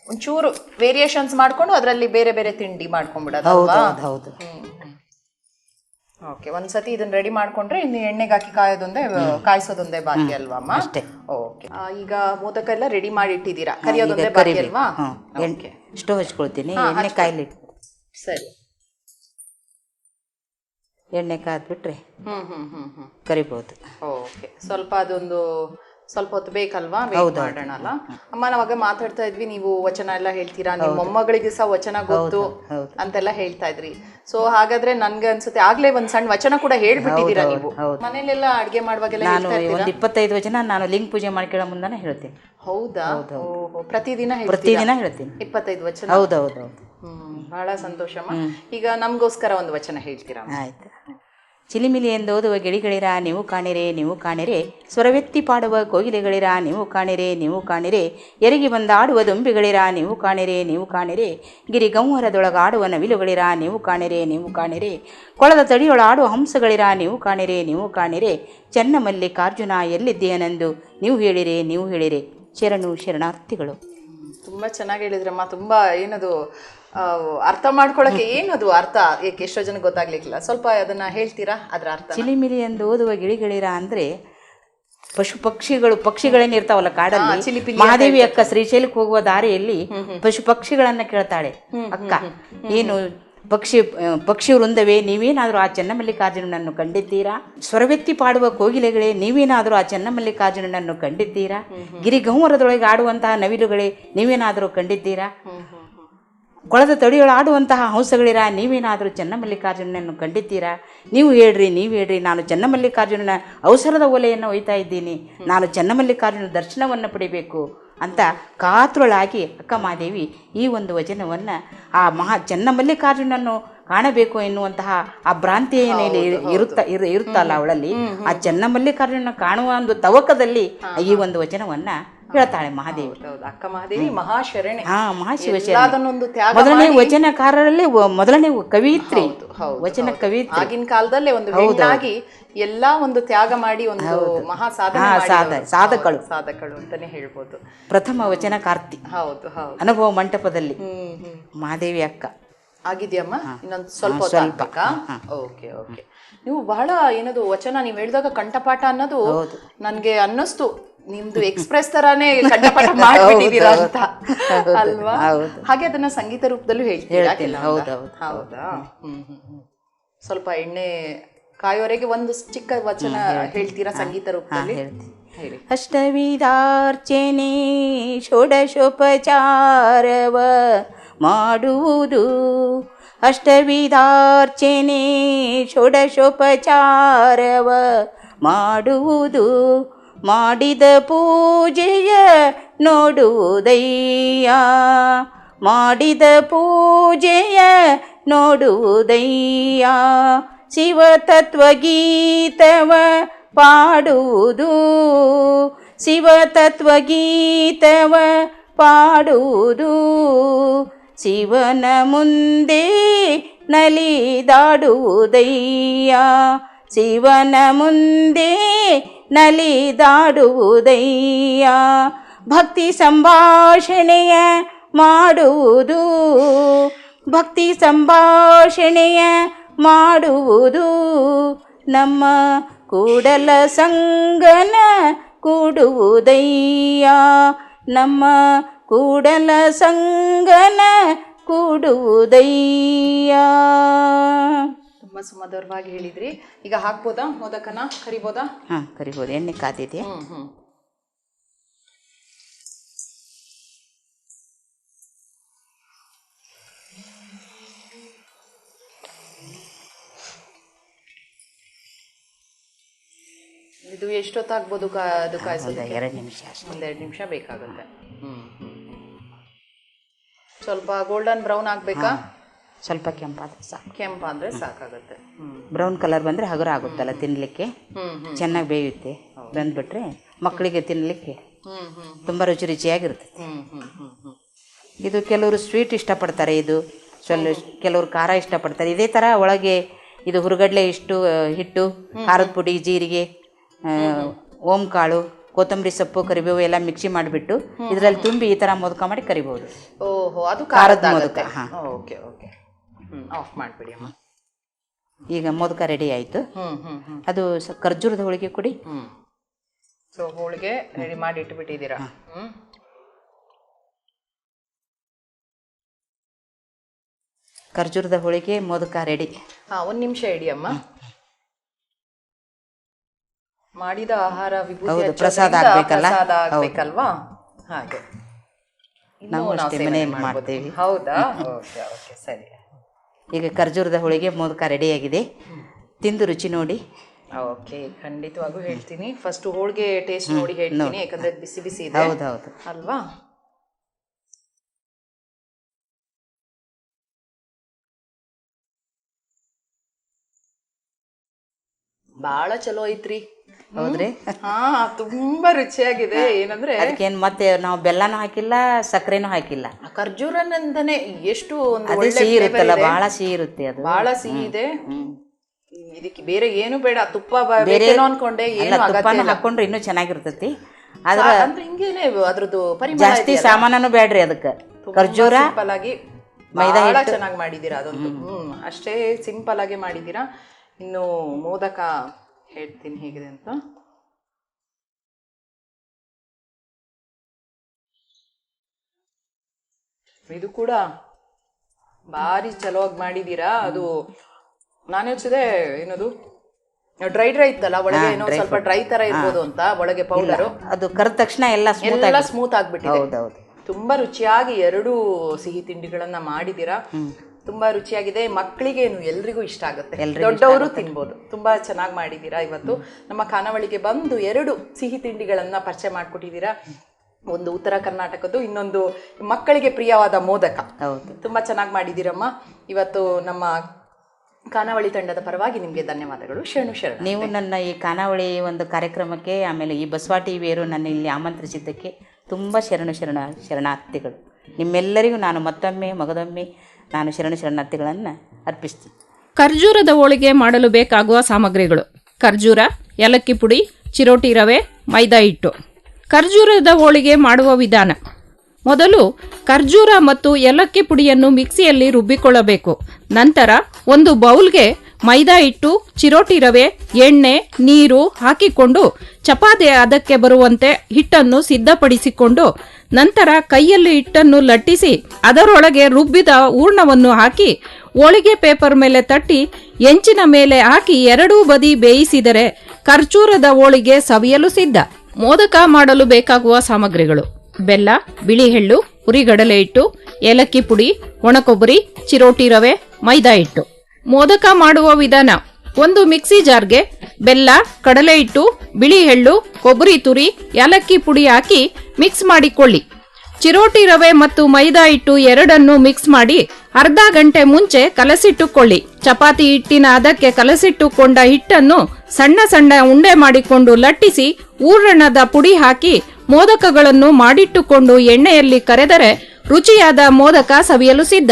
ಒಂಚೂರು ವೇರಿಯೇಷನ್ಸ್ ಮಾಡ್ಕೊಂಡು ಅದರಲ್ಲಿ ಬೇರೆ ಬೇರೆ ತಿಂಡಿ ಮಾಡ್ಕೊಂಡ್ಬಿಡೋದು
ಹೌದು
ಓಕೆ ಒಂದ್ಸತಿ ಇದನ್ನ ರೆಡಿ ಮಾಡ್ಕೊಂಡ್ರೆ ಇನ್ನು ಎಣ್ಣೆಗೆ ಹಾಕಿ ಕಾಯೋದೊಂದೇ ಕಾಯಿಸೋದೊಂದೇ ಬಾಕಿ ಅಲ್ವಾ
ಅಷ್ಟೇ.
ಓಕೆ ಈಗ ಮೋದಕ ಎಲ್ಲ ರೆಡಿ ಮಾಡಿ ಇಟ್ಟಿದ್ದೀರಾ? ಕರಿಯೋದೊಂದೇ ಬಾಕಿ ಅಲ್ವಾ?
ಸ್ಟವ್ ಹಚ್ಕೊಳ್ತೀನಿ ಎಣ್ಣೆ ಕಾಯ್ಲಿ
ಸರಿ.
ಎಣ್ಣೆ ಕಾದ್ಬಿಟ್ರೆ
ಹ್ಮ್ ಹ್ಮ್ ಹ್ಮ್ ಹ್ಮ್.
ಕರಿಬೋದು.
ಓಕೆ. ಸ್ವಲ್ಪ ಅದೊಂದು ಸ್ವಲ್ಪ ಹೊತ್ತು ಬೇಕಲ್ವಾ? ವೇಟ್ ಮಾಡೋಣ ಅಲ್ಲ ಅಮ್ಮ ನಾವಾಗ ಮಾತಾಡ್ತಾ ಇದ್ವಿ. ನೀವು ವಚನ ಎಲ್ಲ ಹೇಳ್ತೀರಾ? ನಿಮ್ಮ ಮೊಮ್ಮಗಳಿಗೆ ಸಹ ವಚನ ಗೊತ್ತು. ಅಂತೆಲ್ಲ ಹೇಳ್ತಾ ಇದ್ರಿ. ಸೊ ಹಾಗಾದ್ರೆ ನನ್ಗೆ ಅನ್ಸುತ್ತೆ ಆಗ್ಲೇ ಒಂದ್ ಸಣ್ಣ ವಚನ ಕೂಡ ಹೇಳ್ಬಿಟ್ಟಿದ್ದೀರಾ ನೀವು. ಮನೇಲೆಲ್ಲ ಅಡ್ಗೆ ಮಾಡುವಾಗೆಲ್ಲ
ನಾನು? ಒಂದು ಇಪ್ಪತ್ತೈದು ವಚನ ನಾನು ಲಿಂಗ ಪೂಜೆ ಮಾಡ್ಕೊಳ್ಳೋ ಮುಂದಾನೆ ಹೇಳ್ತೀನಿ.
ಹೌದಾ? ಪ್ರತಿದಿನ
ಪ್ರತಿದಿನ ಹೇಳ್ತೀನಿ.
ಇಪ್ಪತ್ತೈದು ವಚನ?
ಹೌದೌದು ಹೌದು. ಹೌದು
ಹ್ಮ್ ಬಹಳ ಸಂತೋಷಮ್ಮ ಈಗ ನಮಗೋಸ್ಕರ ಒಂದು ವಚನ ಹೇಳ್ತೀರಾ
ಆಯ್ತು. ಚಿಲಿಮಿಲಿ ಓದುವ ಗಿಳಿಗಳಿರ ನೀವು ಕಾಣಿರೆ ನೀವು ಕಾಣಿರೆ. ಸ್ವರವೆತ್ತಿ ಪಾಡುವ ಕೋಗಿಲೆಗಳಿರ ನೀವು ಕಾಣಿರೆ ನೀವು ಕಾಣಿರೆ. ಎರಗಿ ಬಂದ ಆಡುವ ದೊಂಬಿಗಳಿರ ನೀವು ಕಾಣಿರೆ ನೀವು ಕಾಣಿರೆ. ಗಿರಿ ಗಂವರದೊಳಗಾಡುವ ನವಿಲುಗಳಿರ ನೀವು ಕಾಣಿರೆ ನೀವು ಕಾಣಿರೆ. ಕೊಳದ ತಡಿಯೊಳ ಆಡುವ ಹಂಸಗಳಿರ ನೀವು ಕಾಣಿರೆ ನೀವು ಕಾಣಿರೆ. ಚೆನ್ನಮಲ್ಲಿಕಾರ್ಜುನ ಮಲ್ಲಿಕಾರ್ಜುನ ಎಲ್ಲಿದ್ದೀಯನೆಂದು ನೀವು ಹೇಳಿರೆ ನೀವು ಹೇಳಿರೆ. ಶರಣು ಶರಣಾರ್ಥಿಗಳು.
ತುಂಬ ಚೆನ್ನಾಗಿ ಹೇಳಿದ್ರಮ್ಮ. ತುಂಬ ಏನದು ಅರ್ಥ ಮಾಡ್ಕೊಳಕ್ಕೆ ಏನದು ಅರ್ಥ? ಏಕೆ ಎಷ್ಟೋ ಜನ ಗೊತ್ತಾಗ್ಲಿಕ್ಕಿಲ್ಲ. ಸ್ವಲ್ಪ ಅದನ್ನ ಹೇಳ್ತೀರಾ? ಅದ್ರ ಅರ್ಥ
ಚಿಲಿಮಿಲಿ ಎಂದು ಓದುವ ಗಿಳಿಗಳಿರ ಅಂದ್ರೆ ಪಶು ಪಕ್ಷಿಗಳು ಪಕ್ಷಿಗಳೇನ್ ಇರ್ತಾವಲ್ಲ ಕಾಡಲ್ಲಿ? ಮಹಾದೇವಿ ಅಕ್ಕ ಶ್ರೀಶೈಲಕ್ಕೆ ಹೋಗುವ ದಾರಿಯಲ್ಲಿ ಪಶು ಪಕ್ಷಿಗಳನ್ನ ಕೇಳ್ತಾಳೆ ಅಕ್ಕ. ಏನು ಪಕ್ಷಿ ಪಕ್ಷಿ ವೃಂದವೇ ನೀವೇನಾದರೂ ಆ ಚೆನ್ನಮಲ್ಲಿಕಾರ್ಜುನನನ್ನು ಕಂಡಿದ್ದೀರಾ? ಸ್ವರವೆತ್ತಿ ಪಾಡುವ ಕೋಗಿಲೆಗಳೇ ನೀವೇನಾದರೂ ಆ ಚೆನ್ನಮಲ್ಲಿಕಾರ್ಜುನನನ್ನು ಕಂಡಿದ್ದೀರಾ? ಗಿರಿಗಂವರದೊಳಗೆ ಆಡುವಂತಹ ನವಿಲುಗಳೇ ನೀವೇನಾದರೂ ಕಂಡಿದ್ದೀರಾ? ಕೊಳದ ತಡಿಯೊಳ ಆಡುವಂತಹ ಹಂಸಗಳಿರ? ನೀವೇನಾದರೂ ಚೆನ್ನಮಲ್ಲಿಕಾರ್ಜುನನನ್ನು ಕಂಡಿದ್ದೀರಾ? ನೀವು ಹೇಳ್ರಿ ನೀವು ಹೇಳ್ರಿ. ನಾನು ಚೆನ್ನಮಲ್ಲಿಕಾರ್ಜುನನ ಅವಸರದ ಒಲೆಯನ್ನು ಒಯ್ತಾ ಇದ್ದೀನಿ. ನಾನು ಚೆನ್ನಮಲ್ಲಿಕಾರ್ಜುನ ದರ್ಶನವನ್ನು ಪಡಿಬೇಕು ಅಂತ ಕಾತುರಳಾಗಿ ಅಕ್ಕ ಮಹಾದೇವಿ ಈ ಒಂದು ವಚನವನ್ನು ಆ ಮಹಾ ಚೆನ್ನಮಲ್ಲಿಕಾರ್ಜುನನ್ನು ಕಾಣಬೇಕು ಎನ್ನುವಂತಹ ಆ ಭ್ರಾಂತಿ ಏನೇನು ಇರುತ್ತ ಇರು- ಇರುತ್ತಲ್ಲ ಅವಳಲ್ಲಿ? ಆ ಚೆನ್ನಮಲ್ಲಿಕಾರ್ಜುನ ಕಾಣುವ ಒಂದು ತವಕದಲ್ಲಿ ಈ ಒಂದು ವಚನವನ್ನ ಹೇಳ್ತಾಳೆ ಮಹಾದೇವಿ.
ಹೌದು ಅಕ್ಕ ಮಹಾದೇವಿ ಮಹಾಶರಣೆ.
ಹಾ ಮಹಾಶಿವಶರಣ ಮೊದಲನೇ ವಚನಕಾರರಲ್ಲಿ ಮೊದಲನೇ ಕವಿಯಿತ್ರಿ
ಹೌದು,
ವಚನ
ಕವಿ
ಕವಿಯಿತ್ರಿ
ಆಗಿನ ಕಾಲದಲ್ಲೇ ಒಂದು ಹೌದಾಗಿ ಎಲ್ಲಾ ಒಂದು ತ್ಯಾಗ ಮಾಡಿ ಒಂದು ಮಹಾ ಸಾಧನೆ
ಸಾಧಕಳು.
ಸಾಧಕಳು ಅಂತಾನೆ ಹೇಳ್ಬೋದು.
ಪ್ರಥಮ ವಚನಕಾರ್ತಿ.
ಹೌದು ಹೌದು.
ಅನುಭವ ಮಂಟಪದಲ್ಲಿ. ಮಹಾದೇವಿ ಅಕ್ಕ.
ಆಗಿದೆಯಮ್ಮ? ಇನ್ನೊಂದು ಸ್ವಲ್ಪ
ಸ್ವಲ್ಪ.
Okay okay. ನೀವು ಬಹಳ ಏನದು ವಚನ ನೀವು ಹೇಳಿದಾಗ ಕಂಠಪಾಠ ಅನ್ನೋದು ನನ್ಗೆ ಅನ್ನಿಸ್ತು. ನಿಮ್ದು ಎಕ್ಸ್ಪ್ರೆಸ್ ತರಾನೇ ಕಂಠಪಾಠ <laughs> ಮಾಡ್ಬಿಟ್ಟಿದ್ದೀರಾ ಅಂತ. ಅಲ್ವಾ? ಹಾಗೆ ಅದನ್ನ ಸಂಗೀತ ರೂಪದಲ್ಲೂ ಹೇಳ್ತೀರಾ?
ಹೌದು.
ಸ್ವಲ್ಪ ಎಣ್ಣೆ ಕಾಯೋರೆಗೆ ಒಂದು ಚಿಕ್ಕ ವಚನ ಹೇಳ್ತೀರಾ ಸಂಗೀತ ರೂಪದಲ್ಲಿ?
ಅಷ್ಟವಿಧಾರ್ಚನೆ ಷೋಡಶೋಪಚಾರವ ಮಾಡುವುದು. ಅಷ್ಟವಿಧಾರ್ಚನೆ ಷೋಡಶೋಪಚಾರವ ಮಾಡುವುದು. ಮಾಡಿದ ಪೂಜೆಯ ನೋಡುವುದಯ್ಯ. ಮಾಡಿದ ಪೂಜೆಯ ನೋಡುವುದಯ್ಯ. ಶಿವ ತತ್ವಗೀತವ ಪಾಡುವುದು. ಶಿವ ತತ್ವಗೀತವ ಪಾಡುವುದು. ಶಿವನ ಮುಂದೆ ನಲಿದಾಡುವುದಯ್ಯ. ಶಿವನ ಮುಂದೆ ನಲಿದಾಡುವುದಯ್ಯ. ಭಕ್ತಿ ಸಂಭಾಷಣೆಯ ಮಾಡುವುದು. ಭಕ್ತಿ ಸಂಭಾಷಣೆಯ ಮಾಡುವುದು. ನಮ್ಮ ಕೂಡಲ ಸಂಗನ ಕೂಡುವುದಯ್ಯ. ನಮ್ಮ ಕೂಡಲ ಸಂಗನ ಕೂಡುವುದಯ್ಯ.
ತುಂಬಾ ಸುಮಧುರವಾಗಿ ಹೇಳಿದ್ರಿ. ಈಗ ಹಾಕ್ಬೋದಾ? ಮೋದಕನ? ಕರಿಬೋದಾ?
ಹಾ ಕರಿಬೋದು. ಎಣ್ಣೆ ಕಾದಿದೆ
ಹ್ಮ್ ಇದು ಎಷ್ಟೊತ್ತಾಗ್ಬೋದು ಕಾ ಅದು ಕಾಯಿಸೋದು
ಎರಡು ನಿಮಿಷ
ಒಂದೆರಡು ನಿಮಿಷ ಬೇಕಾಗುತ್ತೆ. ಹ್ಮ್ ಸ್ವಲ್ಪ ಗೋಲ್ಡನ್ ಬ್ರೌನ್ ಆಗ್ಬೇಕಾ?
ಸ್ವಲ್ಪ ಕೆಂಪಾದ್ರೆ ಸಾಕು.
ಕೆಂಪಾದ್ರೆ ಸಾಕಾಗುತ್ತೆ.
ಬ್ರೌನ್ ಕಲರ್ ಬಂದರೆ ಹಗುರ ಆಗುತ್ತಲ್ಲ ತಿನ್ನಲಿಕ್ಕೆ ಚೆನ್ನಾಗಿ ಬೇಯುತ್ತೆ. ಬಂದ್ಬಿಟ್ರೆ ಮಕ್ಕಳಿಗೆ ತಿನ್ನಲಿಕ್ಕೆ ತುಂಬ ರುಚಿ ರುಚಿಯಾಗಿರ್ತದೆ ಇದು ಕೆಲವರು ಸ್ವೀಟ್ ಇಷ್ಟಪಡ್ತಾರೆ ಇದು ಸ್ವಲ್ಪ ಕೆಲವರು ಖಾರ ಇಷ್ಟಪಡ್ತಾರೆ. ಇದೇ ಥರ ಒಳಗೆ ಇದು ಹುರುಗಡ್ಲೆ ಇಷ್ಟು ಹಿಟ್ಟು ಖಾರದ ಪುಡಿ ಜೀರಿಗೆ ಓಂ ಕಾಳು ಕೊತ್ತಂಬರಿ ಸೊಪ್ಪು ಕರಿಬೇವು ಎಲ್ಲ ಮಿಕ್ಸಿ ಮಾಡಿಬಿಟ್ಟು ಇದರಲ್ಲಿ ತುಂಬಿ ಈ ಥರ ಮೋದಕ ಮಾಡಿ ಕರಿಬೋದು
ಓಹೋ ಅದು
ಖಾರದ ಮೋದಕ, ಹಾ.
Okay okay. ಹ್ಮ್. ಆಫ್ ಮಾಡ್ಬಿಡಿ ಅಮ್ಮ.
ಈಗ ಮೋದಕ ರೆಡಿ ಆಯಿತು.
ಹ್ಮ್ ಹ್ಮ್ ಹ್ಮ್.
ಅದು ಸ ಖರ್ಜೂರದ ಹೋಳಿಗೆ ಕೊಡಿ.
ಹ್ಮ್. ಸೊ ಹೋಳಿಗೆ ರೆಡಿ ಮಾಡಿ ಇಟ್ಬಿಟ್ಟಿದ್ದೀರಾ?
ಖರ್ಜೂರದ ಹೋಳಿಗೆ ಮೋದಕ ರೆಡಿ
ಹಾ ಒಂದ್ ನಿಮಿಷ ಇಡಿ ಅಮ್ಮ. ಮಾಡಿದ ಆಹಾರ ವಿಭೂತಿ
ಹೌದು,
ಹಚ್ಚೋದ್ರಿಂದ
ಪ್ರಸಾದ ಆಗ್ಬೇಕಲ್ಲ?
ಪ್ರಸಾದ
ಹೌದು.
ಆಗ್ಬೇಕಲ್ವಾ? ಹಾಗೆ. ಇನ್ನೂ
ನಾವು ಅಷ್ಟೇ
ಮಾಡ್ಬೋದು.
ಮಾಡ್ತೇವೆ.
ಹೌದಾ? ಓಕೆ ಓಕೆ ಸರಿ.
ಈಗ ಖರ್ಜೂರದ ಹೋಳಿಗೆ ಮೋದಕ ರೆಡಿಯಾಗಿದೆ ತಿಂದು ರುಚಿ ನೋಡಿ.
ಓಕೆ ಖಂಡಿತವಾಗೂ ಹೇಳ್ತೀನಿ. ಫಸ್ಟ್ ಹೋಳಿಗೆ ಟೇಸ್ಟ್ ನೋಡಿ ಹೇಳ್ತೀನಿ ಯಾಕಂದ್ರೆ ಬಿಸಿ ಬಿಸಿ ಇದೆ.
ಹೌದು ಹೌದು
ಅಲ್ವಾ? ಬಾಳ ಚಲೋ ಐತ್ರಿ.
ಹೌದ್ರಿ?
ಹಾ ತುಂಬಾ ರುಚಿಯಾಗಿದೆ. ಏನಂದ್ರೆ
ಅದಕ್ಕೇನ್ ಮತ್ತೆ ನಾವು ಬೆಲ್ಲನೂ ಹಾಕಿಲ್ಲ ಸಕ್ಕರೆನೂ ಹಾಕಿಲ್ಲ.
ಖರ್ಜೂರನಂದನೆ ಎಷ್ಟು ಒಂದು
ಅದೇ
ಒಳ್ಳೆ
ಸಿಹಿ ಇರುತ್ತಲ್ಲ
ಇದೆ.
ಭಾಳ ಸಿಹಿ ಇರುತ್ತೆ ಅದು.
ಬಹಳ ಸಿಹಿ ಇದೆ. ಇದಕ್ಕೆ ಬೇರೆ ಏನು ಬೇಡ. ತುಪ್ಪ ಬೇರೆ ಬೇಕೇನೋ ಅನ್ಕೊಂಡೆ
ಅಲ್ಲ
ಏನು
ತುಪ್ಪನ ಹಾಕೊಂಡ್ರೆ ಇನ್ನೂ ಚೆನ್ನಾಗಿರ್ತೈತಿ. ಆದ್ರೆ
ಸಾ- ಅಂದ್ರೆ ಹಿಂಗೇನೆ ಅದ್ರದ್ದು ಪರಿಮಳ
ಜಾಸ್ತಿ ಸಾಮಾನು ಬೇಡ್ರಿ ಅದಕ್ಕೆ. ಖರ್ಜೂರ
ಸಿಂಪಲ್ ಆಗಿ
ಮೈದಾ
ಬಹಳ ಚೆನ್ನಾಗಿ ಮಾಡಿದೀರಾ ಅದಂತೂ ಹ್ಮ್. ಅಷ್ಟೇ ಸಿಂಪಲ್ ಆಗಿ ಮಾಡಿದೀರಾ ಇನ್ನು ಮೋದಕ ಹೇಳ್ತೀನಿ ಹೇಗಿದೆ ಅಂತ. ಇದು ಕೂಡ ಭಾರಿ ಚಲೋವಾಗಿ ಮಾಡಿದೀರಾ? ಅದು ನಾನು ಯೋಚಿಸಿದೆ ಏನದು? ಡ್ರೈ ಡ್ರೈ ಇತ್ತಲ್ಲ ಒಳಗೆ ಏನೋ ಸ್ವಲ್ಪ ಡ್ರೈ ತರ ಇರ್ಬೋದು ಅಂತ ಒಳಗೆ ಪೌಡರ್
ಅದು ಕರೆದ ತಕ್ಷಣ ಎಲ್ಲ
ಎಲ್ಲ ಸ್ಮೂತ್ ಆಗ್ಬಿಟ್ಟಿದೆ. ತುಂಬಾ ರುಚಿಯಾಗಿ ಎರಡು ಸಿಹಿ ತಿಂಡಿಗಳನ್ನ ಮಾಡಿದೀರಾ? ತುಂಬಾ ರುಚಿಯಾಗಿದೆ. ಮಕ್ಕಳಿಗೇನು ಎಲ್ರಿಗೂ ಇಷ್ಟ ಆಗುತ್ತೆ. ದೊಡ್ಡವರು ತಿನ್ಬೋದು. ತುಂಬಾ ಚೆನ್ನಾಗಿ ಮಾಡಿದ್ದೀರಾ ಇವತ್ತು? ನಮ್ಮ ಖಾನಾವಳಿಗೆ ಬಂದು ಎರಡು ಸಿಹಿ ತಿಂಡಿಗಳನ್ನ ಪರಿಚಯ ಮಾಡ್ಕೊಟ್ಟಿದ್ದೀರಾ. ಒಂದು ಉತ್ತರ ಕರ್ನಾಟಕದ್ದು ಇನ್ನೊಂದು ಮಕ್ಕಳಿಗೆ ಪ್ರಿಯವಾದ ಮೋದಕ.
ಹೌದು.
ತುಂಬಾ ಚೆನ್ನಾಗಿ ಮಾಡಿದ್ದೀರಮ್ಮ. ಇವತ್ತು ನಮ್ಮ ಖಾನಾವಳಿ ತಂಡದ ಪರವಾಗಿ ನಿಮಗೆ ಧನ್ಯವಾದಗಳು. ಶರಣು ಶರಣ
ನೀವು ನನ್ನ ಈ ಖಾನಾವಳಿ ಒಂದು ಕಾರ್ಯಕ್ರಮಕ್ಕೆ ಆಮೇಲೆ ಈ ಬಸವ ಟಿ ವಿಯರು ನನ್ನ ಇಲ್ಲಿ ಆಮಂತ್ರಿಸಿದ್ದಕ್ಕೆ ತುಂಬ ಶರಣು ಶರಣ ಶರಣಾರ್ಥಿಗಳು. ನಿಮ್ಮೆಲ್ಲರಿಗೂ ನಾನು ಮತ್ತೊಮ್ಮೆ ಮಗದೊಮ್ಮೆ ನಾನು ಶರಣ ಶರಣಾರ್ಥಿಗಳನ್ನು ಅರ್ಪಿಸ್ತೀನಿ.
ಖರ್ಜೂರದ ಹೋಳಿಗೆ ಮಾಡಲು ಬೇಕಾಗುವ ಸಾಮಗ್ರಿಗಳು. ಖರ್ಜೂರ, ಏಲಕ್ಕಿ ಪುಡಿ, ಚಿರೋಟಿ ರವೆ, ಮೈದಾ ಹಿಟ್ಟು. ಖರ್ಜೂರದ ಹೋಳಿಗೆ ಮಾಡುವ ವಿಧಾನ. ಮೊದಲು ಖರ್ಜೂರ ಮತ್ತು ಏಲಕ್ಕಿ ಪುಡಿಯನ್ನು ಮಿಕ್ಸಿಯಲ್ಲಿ ರುಬ್ಬಿಕೊಳ್ಳಬೇಕು. ನಂತರ ಒಂದು ಬೌಲ್ಗೆ ಮೈದಾ ಹಿಟ್ಟು, ಚಿರೋಟಿ ರವೆ, ಎಣ್ಣೆ, ನೀರು ಹಾಕಿಕೊಂಡು ಚಪಾತಿ ಅದಕ್ಕೆ ಬರುವಂತೆ ಹಿಟ್ಟನ್ನು ಸಿದ್ಧಪಡಿಸಿಕೊಂಡು ನಂತರ ಕೈಯಲ್ಲಿ ಹಿಟ್ಟನ್ನು ಲಟ್ಟಿಸಿ ಅದರೊಳಗೆ ರುಬ್ಬಿದ ಹೂರ್ಣವನ್ನು ಹಾಕಿ ಹೋಳಿಗೆ ಪೇಪರ್ ಮೇಲೆ ತಟ್ಟಿ ಎಂಚಿನ ಮೇಲೆ ಹಾಕಿ ಎರಡೂ ಬದಿ ಬೇಯಿಸಿದರೆ ಖರ್ಚೂರದ ಹೋಳಿಗೆ ಸವಿಯಲು ಸಿದ್ಧ. ಮೋದಕ ಮಾಡಲು ಬೇಕಾಗುವ ಸಾಮಗ್ರಿಗಳು. ಬೆಲ್ಲ, ಬಿಳಿ ಎಳ್ಳು ಹುರಿಗಡಲೆ ಹಿಟ್ಟು, ಏಲಕ್ಕಿ ಪುಡಿ, ಒಣಕೊಬ್ಬರಿ, ಚಿರೋಟಿ ರವೆ, ಮೈದಾ ಹಿಟ್ಟು. ಮೋದಕ ಮಾಡುವ ವಿಧಾನ. ಒಂದು ಮಿಕ್ಸಿ ಜಾರ್ಗೆ ಬೆಲ್ಲ ಕಡಲೆ ಹಿಟ್ಟು ಬಿಳಿ ಎಳ್ಳು ಕೊಬ್ಬರಿ ತುರಿ ಏಲಕ್ಕಿ ಪುಡಿ ಹಾಕಿ ಮಿಕ್ಸ್ ಮಾಡಿಕೊಳ್ಳಿ. ಚಿರೋಟಿ ರವೆ ಮತ್ತು ಮೈದಾ ಹಿಟ್ಟು ಎರಡನ್ನು ಮಿಕ್ಸ್ ಮಾಡಿ ಅರ್ಧ ಗಂಟೆ ಮುಂಚೆ ಕಲಸಿಟ್ಟುಕೊಳ್ಳಿ. ಚಪಾತಿ ಹಿಟ್ಟಿನ ಅದಕ್ಕೆ ಕಲಸಿಟ್ಟುಕೊಂಡ ಹಿಟ್ಟನ್ನು ಸಣ್ಣ ಸಣ್ಣ ಉಂಡೆ ಮಾಡಿಕೊಂಡು ಲಟ್ಟಿಸಿ ಊರಣದ ಪುಡಿ ಹಾಕಿ ಮೋದಕಗಳನ್ನು ಮಾಡಿಟ್ಟುಕೊಂಡು ಎಣ್ಣೆಯಲ್ಲಿ ಕರೆದರೆ ರುಚಿಯಾದ ಮೋದಕ ಸವಿಯಲು ಸಿದ್ಧ.